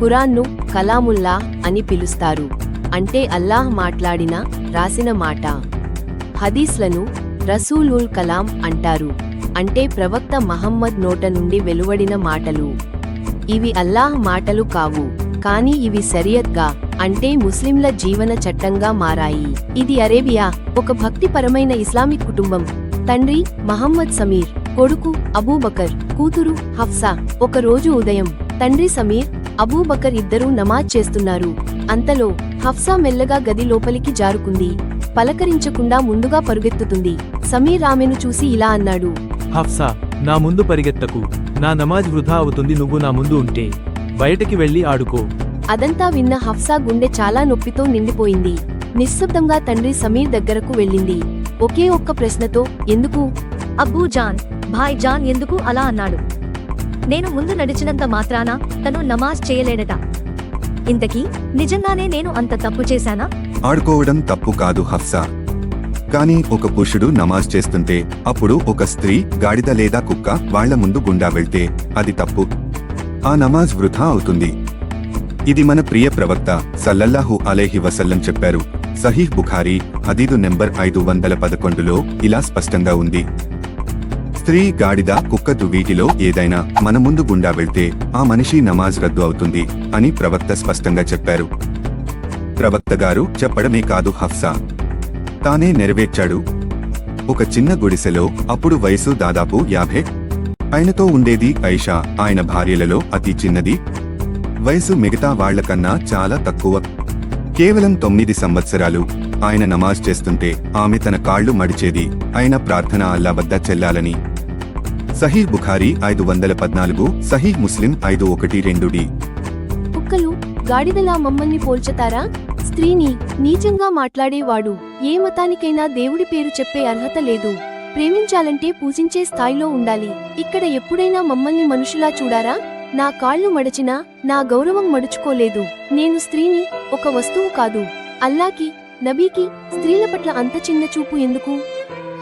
ఖురాన్ను కలాముల్లా అని పిలుస్తారు. అంటే అల్లాహ్ మాట్లాడిన రాసిన మాట. హదీస్లను రసూల్ ఉల్ కలాం అంటారు. అంటే ప్రవక్త మహమ్మద్ నోట నుండి వెలువడిన మాటలు. ఇవి అల్లాహ్ మాటలు కావు. కానీ ఇవి సరియత్గా అంటే ముస్లింల జీవన చట్టంగా మారాయి. ఇది అరేబియా ఒక భక్తిపరమైన ఇస్లామిక్ కుటుంబం. తండ్రి మహమ్మద్ సమీర్ కొడుకు అబూబకర్ కూతురు హఫ్సా ఒక రోజు ఉదయం. తండ్రి సమీర్ అబూబకర్ ఇద్దరూ నమాజ్ చేస్తున్నారు. అంతలో హఫ్సా మెల్లగా గది లోపలికి జారుకుంది. పలకరించకుండా ముందుగా పరుగెత్తుతుంది. సమీర్ ఆమెను చూసి ఇలా అన్నాడు. హఫ్సా నా ముందు పరిగెత్తకు. నా నమాజ్ వృధా అవుతుంది నువ్వు నా ముందు ఉంటే. బయటకి వెళ్ళి ఆడుకో. అదంతా విన్న హఫ్సా గుండె చాలా నొప్పితో నిండిపోయింది. నిశ్శబ్దంగా తండ్రి సమీర్ దగ్గరకు వెళ్ళింది. ఒకే ఒక్క ప్రశ్నతో ఎందుకు? అబ్బూ జాన్ భాయ్ జాన్ ఎందుకు అలా అన్నాడు? నేను ముందు నడిచినంత మాత్రాన తను నమాజ్ చేయలేడట. ఇంతకీ నిజంగానే నేను అంత తప్పు చేశానా? ఆడుకోవడం తప్పు కాదు హఫ్సా. కానీ ఒక పురుషుడు నమాజ్ చేస్తుంటే అప్పుడు ఒక స్త్రీ గాడిద లేదా కుక్క వాళ్ళ ముందు గుండా వెళ్తే అది తప్పు. ఆ నమాజ్ వృధా అవుతుంది. ఇది మన ప్రియ ప్రవక్త సల్లల్లాహు అలేహి వసల్లం చెప్పారు. సహీహ్ బుఖారీ హదీదు నెంబర్ ఐదు వందల పదకొండులో ఇలా స్పష్టంగా ఉంది. స్త్రీ గాడిద కుక్కదు వీటిలో ఏదైనా మన ముందు గుండా వెళ్తే ఆ మనిషి నమాజ్ రద్దు అవుతుంది అని ప్రవక్త స్పష్టంగా చెప్పారు. ప్రవక్త గారు చెప్పడమే కాదు హఫ్సా. తానే నెరవేర్చాడు. ఒక చిన్న గుడిసెలో అప్పుడు వయసు దాదాపు యాభై. ఆయనతో ఉండేది ఐషా ఆయన భార్యలలో అతి చిన్నది. వయసు మిగతా వాళ్ళకన్నా చాలా తక్కువ. కేవలం తొమ్మిది సంవత్సరాలు. ఆయన నమాజ్ చేస్తుంటే ఆమె తన కాళ్ళు మడిచేది. ఆయన ప్రార్థన అల్లా వద్ద చెల్లాలని. సహీ బుఖారీ ఐదు వందల పద్నాలుగు సహీ ముస్లిం ఐదు ఒకటి రెండు డి. కుక్కలు గాడిదలా మమ్మల్ని పోల్చతారా? స్త్రీని నీచంగా మాట్లాడేవాడు ఏ మతానికైనా దేవుడి పేరు చెప్పే అర్హత లేదు. ప్రేమించాలంటే పూజించే స్థాయిలో ఉండాలి. ఇక్కడ ఎప్పుడైనా మమ్మల్ని మనుషులా చూడారా? నా కాళ్ళు మడచినా నా గౌరవం మడుచుకోలేదు. నేను స్త్రీని ఒక వస్తువు కాదు. అల్లాకి నబీకి స్త్రీల పట్ల అంత చిన్న చూపు ఎందుకు?